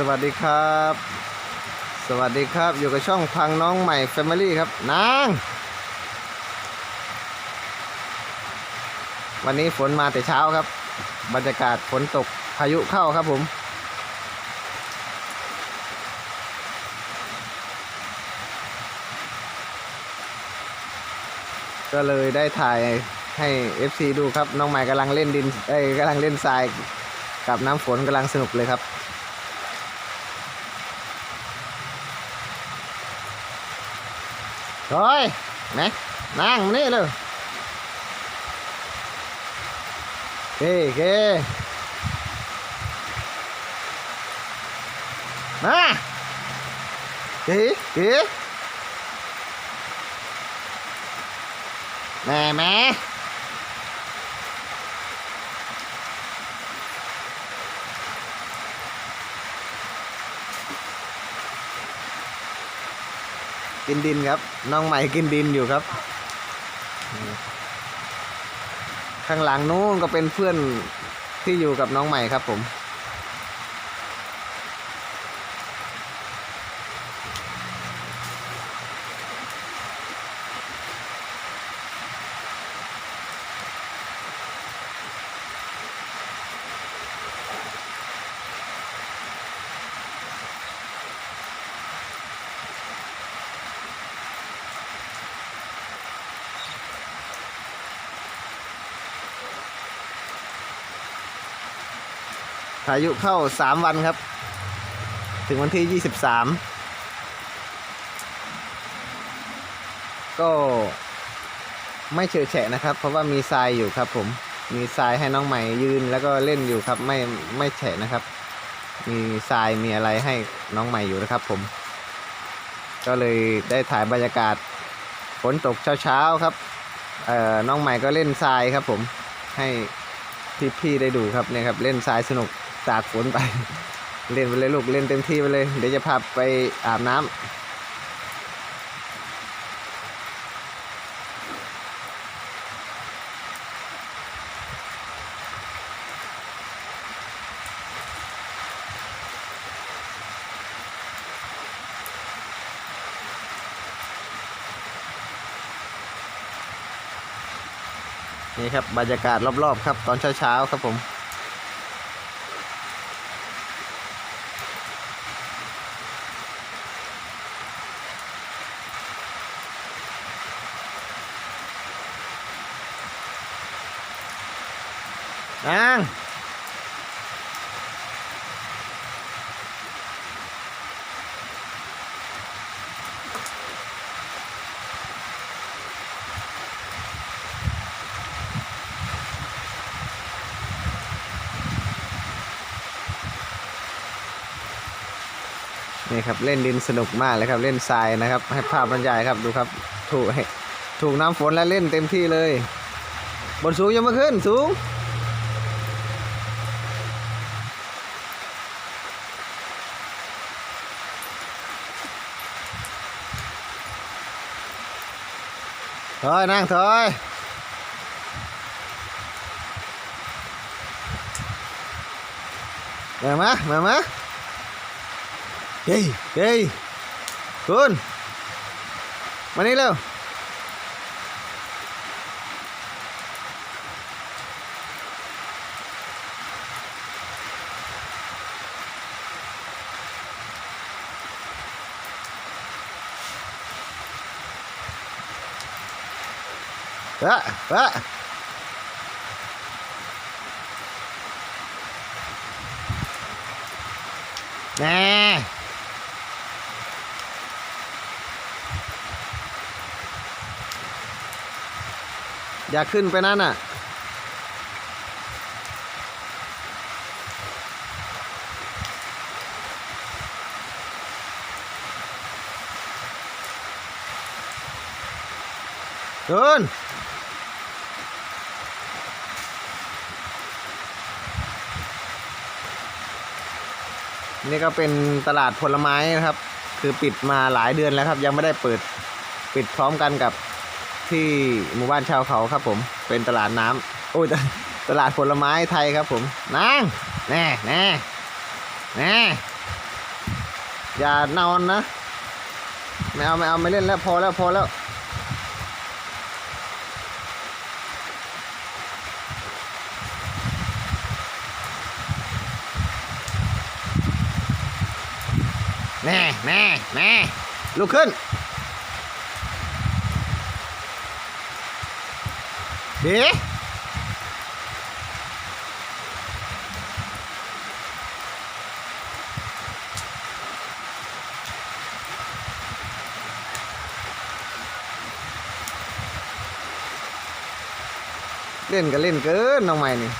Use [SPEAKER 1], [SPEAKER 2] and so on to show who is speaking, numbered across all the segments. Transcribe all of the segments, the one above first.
[SPEAKER 1] สวัสดีครับ สวัสดีครับ อยู่กับช่องพังน้องใหม่ Family ครับ นาง วันนี้ฝนมาแต่เช้าครับ บรรยากาศฝนตกพายุเข้าครับผม ก็เลยได้ถ่ายให้ FC ดูครับ น้องใหม่กำลังเล่นดิน เอ้ยกำลังเล่นทราย กับน้ำฝนกำลังสนุกเลยครับ เฮ้ยแม่นั่งนี่เลยเก๋เก๋มาเก๋เก๋แม่แม่ กินดินครับ น้องใหม่กินดินอยู่ครับ ข้างหลังนู้นก็เป็นเพื่อนที่อยู่กับน้องใหม่ครับผม พายุเข้าสามวันครับ ถึงวันที่ยี่สิบสามก็ไม่เฉยแฉะนะครับ เพราะว่ามีทรายอยู่ครับผมมีทรายให้น้องใหม่ยืนแล้วก็เล่นอยู่ครับไม่ไม่แฉะนะครับ มีทรายมีอะไรให้น้องใหม่อยู่นะครับผม ก็เลยได้ถ่ายบรรยากาศฝนตกเช้าๆครับเอ่อน้องใหม่ก็เล่นทรายครับผมให้พี่ๆได้ดูครับเนี่ยครับเล่นทรายสนุก ตากฝนไป เล่นไปเลยลูกเล่นเต็มที่ไปเลย เดี๋ยวจะพาไปอาบน้ำนี่ครับบรรยากาศรอบๆครับ ตอนเช้าๆครับผม นางนี่ครับเล่นดินสนุกมากเลยครับเล่นทรายนะครับ ให้ภาพบรรยายครับดูครับถูกถูกน้ำฝนแล้วเล่นเต็มที่เลย บนสูงยังไม่ขึ้นสูง thôi năng thôi. Mẹ má mẹ má đi đi cun mà đi đâu đó đó nè อย่าขึ้นไปนั่นน่ะเนี่ก็เป็นตลาดผลไม้นะครับ คือปิดมาหลายเดือนแล้วครับ ยังไม่ได้เปิดปิดพร้อมกันกับที่หมู่บ้านชาวเขาครับ ผมเป็นตลาดน้ำโอ้ยตลาดผลไม้ไทยครับ ผมนางแน่แน่แน่อย่านอนนะไม่เอาไม่เอาไม่เล่นแล้วพอแล้วพอแล้ว แน่แน่แน่ลุกขึ้นดีเล่นก็เล่นเกินน้องใหม่นี่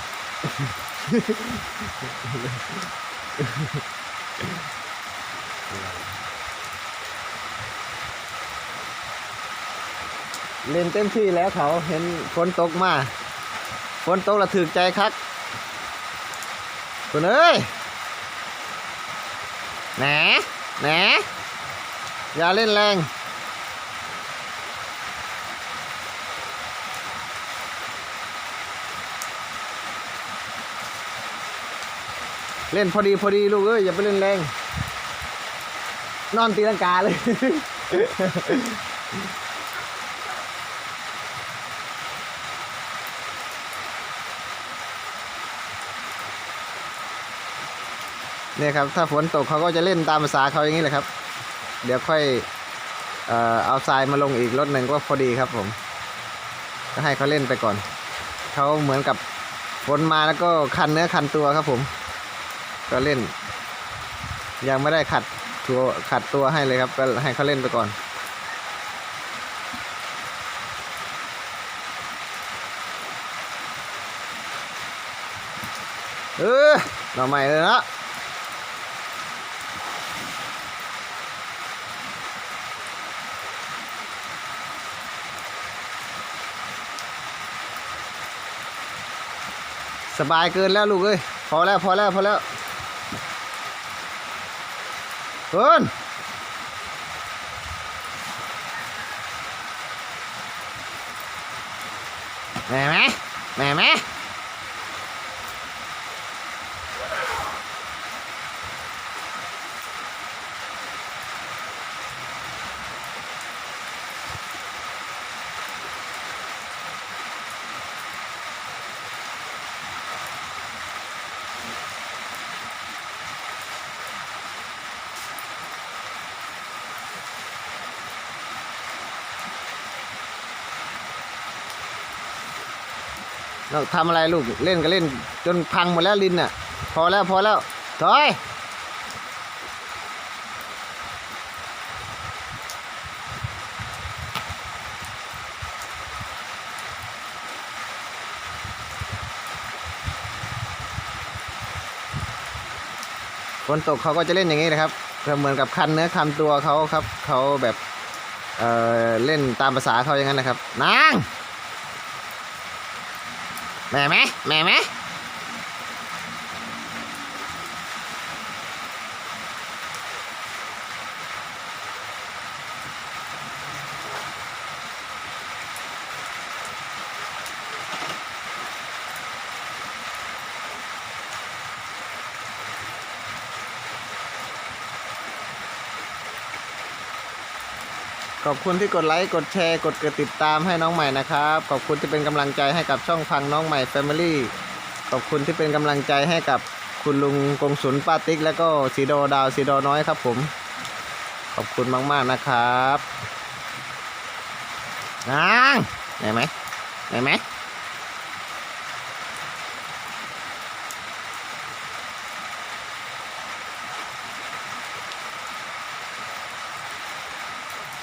[SPEAKER 1] เล่นเต็มที่แล้วเขาเห็นฝนตกมาฝนตกและถึกใจคักคุณเอ้ยแหนแหนอย่าเล่นแรงเล่นพอดีพอดีลูกเอ้ยอย่าไปเล่นแรง นอนตีลังกาเลย เนี่ยครับถ้าฝนตกเขาก็จะเล่นตามภาษาเขาอย่างนี้แหละครับ เดี๋ยวค่อยเอ่อเอาทรายมาลงอีกรถหนึ่งก็พอดีครับผมก็ให้เขาเล่นไปก่อนเขาเหมือนกับฝนมาแล้วก็คันเนื้อคันตัวครับผม ก็เล่น ยังไม่ได้ขัดตัวขัดตัวให้เลยครับ ก็ให้เขาเล่นไปก่อนเออหน่อใหม่เลยนะ สบายเกินแล้วลูกเอ้ยพอแล้วพอแล้วพอแล้วเกินแม่ไหมแม่ไหม เราทำอะไรลูกเล่นก็เล่น จนพังหมดแล้วลินน่ะ พอแล้วพอแล้วถอยฝนตกเขาก็จะเล่นอย่างนี้นะครับก็เหมือนกับคันเนื้อคันตัวเขาครับ เขาแบบเออเล่นตามภาษาเขาอย่างนั้นนะครับ นาง แม่ไห ขอบคุณที่กดไลค์กดแชร์ กดกระติดตามให้น้องใหม่นะครับ ขอบคุณที่เป็นกำลังใจให้กับช่องพังน้องใหม่ Family ขอบคุณที่เป็นกำลังใจให้กับคุณลุงกงสุนป้าติ๊ก แล้วก็สีโดดาวสีโดน้อยครับผม ขอบคุณมาก ๆ นะครับนางไหนไหมไหนไหม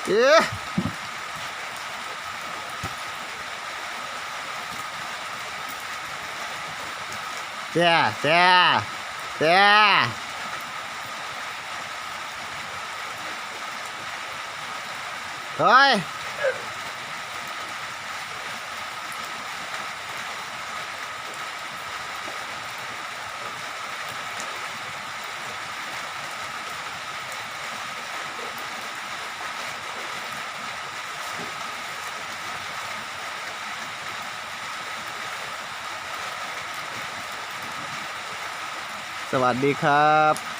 [SPEAKER 1] เอ๊ะเจ้าเจ้าเจ้าเฮ้ยส วัสดีครับ